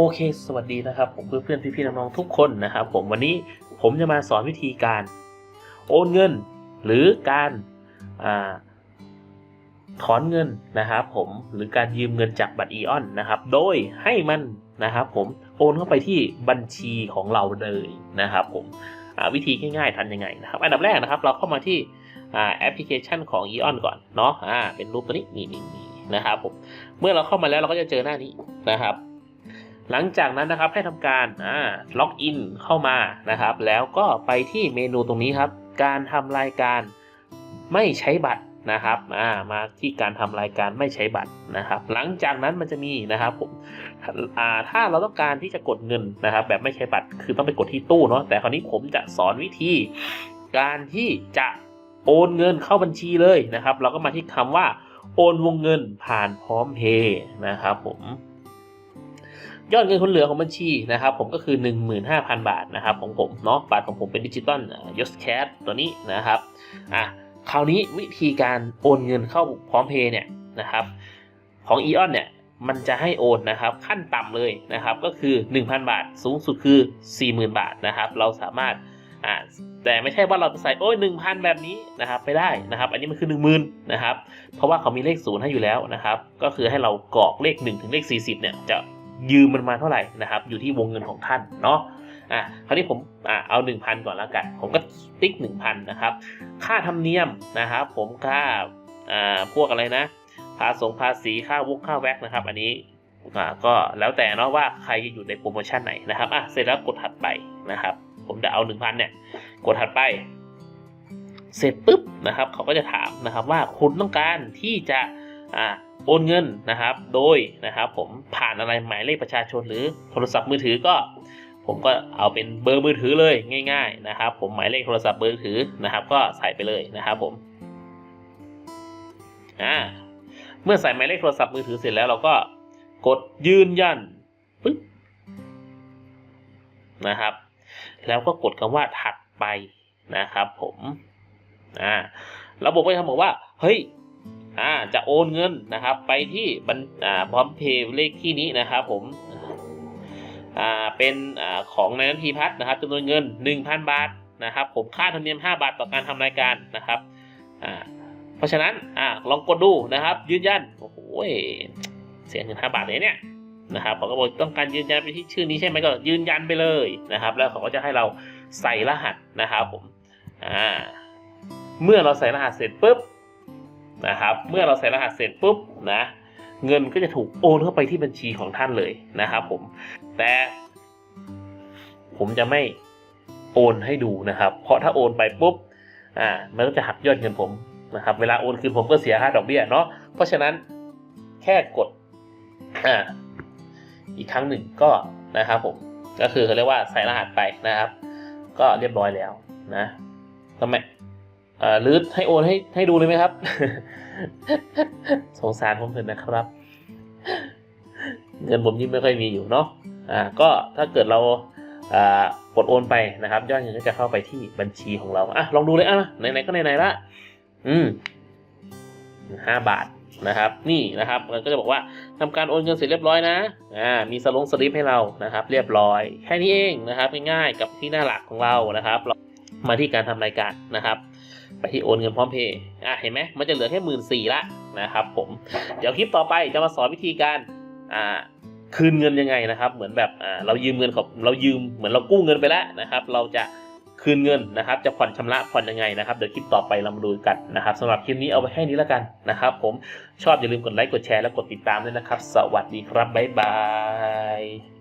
โอเค สวัสดีนะครับ ผมเพื่อนๆพี่ๆน้องๆทุกคนนะครับผมวันนี้ผมจะมาสอนวิธีการโอนเงิน หรือการอาถอนเงินนะครับผมหรือการยืมเงินจากบัตรอีออนนะครับ โดยให้มันนะครับผมโอนเข้าไปที่บัญชีของเราเลยนะครับผมวิธีง่ายๆทันยังไงนะครับอันดับแรกนะครับ เราเข้ามาที่แอปพลิเคชันของ e on ก่อนเนาะอ่าเป็นรูปตัวนี้นี่นี่นี่นะครับผมเมื่อเราเข้ามาแล้วเราก็จะเจอหน้านี้นะครับ หลังจากนั้นนะครับให้ทำการล็อกอินเข้ามานะครับ แล้วก็ไปที่เมนูตรงนี้ครับ การทำรายการไม่ใช้บัตรนะครับมาที่การทำรายการไม่ใช้บัตรนะครับ หลังจากนั้นมันจะมีนะครับผมถ้าเราต้องการที่จะกดเงินนะครับ แบบไม่ใช้บัตรคือต้องไปกดที่ตู้เนาะแต่คราวนี้ผมจะสอนวิธี การที่จะโอนเงินเข้าบัญชีเลยนะครับ เราก็มาที่คำว่าโอนวงเงินผ่านพร้อมเพย์นะครับผม ยอดเงินคนเหลือของบัญชีนะครับผมก็คือ 15,000 บาทนะครับของผมเนาะบัตรของผมเป็นดิจิตอลยศแคสตัวนี้นะครับอะคราวนี้วิธีการโอนเงินเข้าพร้อมเพย์เนี่ยนะครับของ e on เนี่ยมันจะให้โอนนะครับขั้นต่ำเลยนะครับก็คือ 1,000 บาท สูงสุดคือ 40,000 บาทนะครับเราสามารถอ่าแต่ไม่ใช่ว่าเราจะใส่โอ้ย1,000แบบนี้นะครับไม่ได้นะครับ อันนี้มันคือ10,000นะครับเพราะว่าเขามีเลขศูนย์ให้อยู่แล้วนะครับ ก็คือให้เรากรอกเลข 1 ถึงเลข 40เนี่ยจะ ยืมมันมาเท่าไหร่นะครับ อยู่ที่วงเงินของท่านเนาะอะคราวนี้ผมอะเอา 1,000 ก่อนแล้วกัน ผมก็ติ๊ก 1,000 นะครับ ค่าธรรมเนียมนะครับ ผมค่าอ่าพวกอะไรนะภาษงภาษีค่าวุกค่าแว็กนะครับ อันนี้อ่าก็แล้วแต่เนาะว่าใครจะอยู่ในโปรโมชั่นไหนนะครับอะเสร็จแล้วกดถัดไปนะครับ ผมจะเอา 1,000 เนี่ย กดถัดไป เสร็จปุ๊บนะครับ เขาก็จะถามนะครับว่าคุณต้องการที่จะ อ่าโอนเงินนะครับ โดยนะครับผมผ่านอะไรหมายเลขประชาชนหรือโทรศัพท์มือถือก็ ผมก็เอาเป็นเบอร์มือถือเลยง่าย ๆนะครับ ผมหมายเลขโทรศัพท์เบอร์ถือนะครับ ก็ใส่ไปเลยนะครับผมอ่าเมื่อใส่หมายเลขโทรศัพท์มือถือเสร็จแล้วเราก็กดยืนยันปึ๊บนะครับ แล้วก็กดคำว่าถัดไปนะครับ ผมอ่าระบบก็จะบอกว่า เฮ้ย อ่าจะโอนเงินนะครับ ไปที่บัญอ่าพร้อมเพย์เลขที่นี้นะครับผมอ่าเป็นอ่าของนายนันทีพัฒน์นะครับจำนวนเงิน 1,000 บาทนะครับ ผมค่าธรรมเนียม 5 บาทต่อการทำรายการนะครับอ่าเพราะฉะนั้นอ่าลองกดดูนะครับ ยืนยันโอ้โหเสียเงิน5บาทเลยเนี่ยนะครับเขาก็บอกต้องการยืนยันไปที่ชื่อนี้ใช่ไหมก็ยืนยันไปเลยนะครับ แล้วเขาก็จะให้เราใส่รหัสนะครับผมอ่าเมื่อเราใส่รหัสเสร็จปุ๊บ นะครับ เมื่อเราใส่รหัสเสร็จปุ๊บนะเงินก็จะถูกโอนเข้าไปที่บัญชีของท่านเลยนะครับผม แต่ผมจะไม่โอนให้ดูนะครับ เพราะถ้าโอนไปปุ๊บอ่ามันก็จะหักยอดเงินผมนะครับ เวลาโอนคืนผมก็เสียค่าดอกเบี้ยเนาะเพราะฉะนั้นแค่กดอ่าอีกครั้งหนึ่งก็นะครับผมก็คือเขาเรียกว่าใส่รหัสไปนะครับ ก็เรียบร้อยแล้วนะทำไม่ หรือให้โอนให้ให้ดูเลยไหมครับ สงสารผมเถอะนะครับ เงินผมยิ่งไม่ค่อยมีอยู่เนาะอ่าก็ถ้าเกิดเราอ่ากดโอนไปนะครับ ยอดเงินก็จะเข้าไปที่บัญชีของเราอะลองดูเลยอะไหนๆก็ไหนๆละอืมห้าบาทนะครับนี่นะครับมันก็จะบอกว่าทำการโอนเงินเสร็จเรียบร้อยนะอ่ามีสลงสลิปให้เรานะครับ เรียบร้อยแค่นี้เองนะครับง่ายๆกับที่หน้าหลักของเรานะครับเรามาที่การทำรายการนะครับ ไปที่โอนเงินพร้อมเพย์อะเห็นไหมมันจะเหลือแค่หมื่นสี่ละนะครับผมเดี๋ยวคลิปต่อไปจะมาสอนวิธีการอ่าคืนเงินยังไงนะครับ เหมือนแบบอ่าเรายืมเงินของเรายืมเหมือนเรากู้เงินไปแล้วนะครับ เราจะคืนเงินนะครับ จะผ่อนชำระผ่อนยังไงนะครับเดี๋ยวคลิปต่อไปเรามาดูกันนะครับสำหรับคลิปนี้เอาไว้แค่นี้แล้วกันนะครับ ผมชอบอย่าลืมกดไลค์กดแชร์และกดติดตามด้วยนะครับ สวัสดีครับบ๊ายบาย